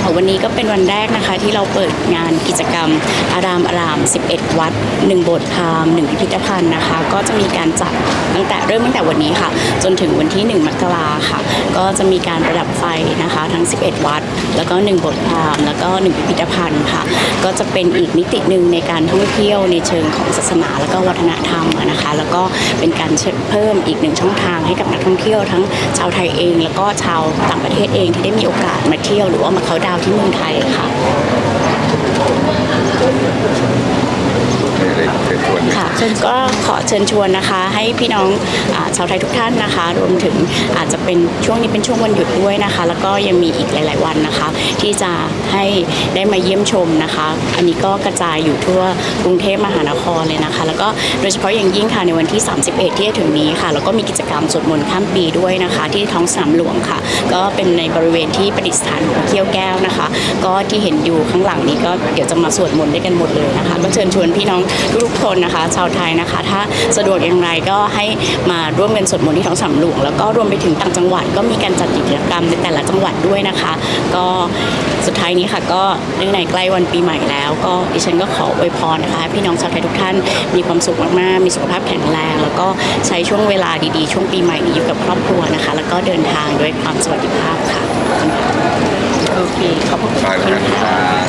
ค่ะวันนี้ก็เป็นวันแรกนะคะ ที่เราเปิดงานกิจกรรม อารามอาราม 11 วัด 1 โบสถ์พราหมณ์1พิพิธภัณฑ์นะคะ ก็จะมีการจัดตั้งแต่เริ่มตั้งแต่วันนี้ค่ะ จนถึงวันที่ 1 มกราค่ะ ก็จะมีการประดับไฟนะคะ ทั้ง 11 วัด แล้วก็ 1 โบสถ์พราหมณ์แล้วก็ 1 พิพิธภัณฑ์ค่ะ ก็จะเป็นอีกมิติหนึ่งในการท่องเที่ยวในเชิงของศาสนา แล้วก็วัฒนธรรมนะคะ แล้วก็เป็นการเชิญเพิ่มอีกหนึ่งช่องทางให้กับนักท่องเที่ยวทั้งชาวไทยเอง แล้วก็ชาวต่างประเทศเองที่ได้มีโอกาสมาเที่ยวหรือว่ามาเขาดาวที่เมืองไทยค่ะ เลยเชิญชวน ค่ะ ก็ขอเชิญชวนนะคะ ให้พี่น้องชาวไทยทุกท่านนะคะ รวมถึงอาจจะเป็นช่วงนี้เป็นช่วงวันหยุดด้วยนะคะ แล้วก็ยังมีอีกหลาย ๆ วันนะคะ ที่จะให้ได้มาเยี่ยมชมนะคะ อันนี้ก็กระจายอยู่ทั่วกรุงเทพมหานครเลยนะคะ แล้วก็โดยเฉพาะอย่างยิ่งค่ะในวันที่ 31 ที่จะถึงนี้ค่ะ แล้วก็มีกิจกรรมสวดมนต์ข้ามปีด้วยนะคะ ที่ท้องสนามหลวงค่ะ ก็เป็นในบริเวณที่ประดิษฐานของเขี้ยวแก้วนะคะ ก็ที่เห็นอยู่ข้างหลังนี้ก็เดี๋ยวจะมาสวดมนต์ด้วยกันหมดเลยนะคะ ก็เชิญชวนพี่น้องทุกคนนะคะ ชาวไทยนะคะ ถ้าสะดวกอย่างไรก็ให้มาร่วมกันสวดมนต์ที่ท้องสนามหลวง แล้วก็รวมไปถึงต่างจังหวัดก็มีการจัดกิจกรรมในแต่ละจังหวัดด้วยนะคะ ก็สุดท้ายนี้ค่ะก็เนื่องในใกล้วันปีใหม่แล้ว ก็ดิฉันก็ขออวยพรนะคะให้พี่น้องชาวไทยทุกท่านมีความสุขมากๆ มีสุขภาพแข็งแรง แล้วก็ใช้ช่วงเวลาดีๆ ช่วงปีใหม่นี้อยู่กับครอบครัวนะคะ แล้วก็เดินทางด้วยความสวัสดิภาพค่ะโอเคขอบพระคุณมาค่ะแล้วครับ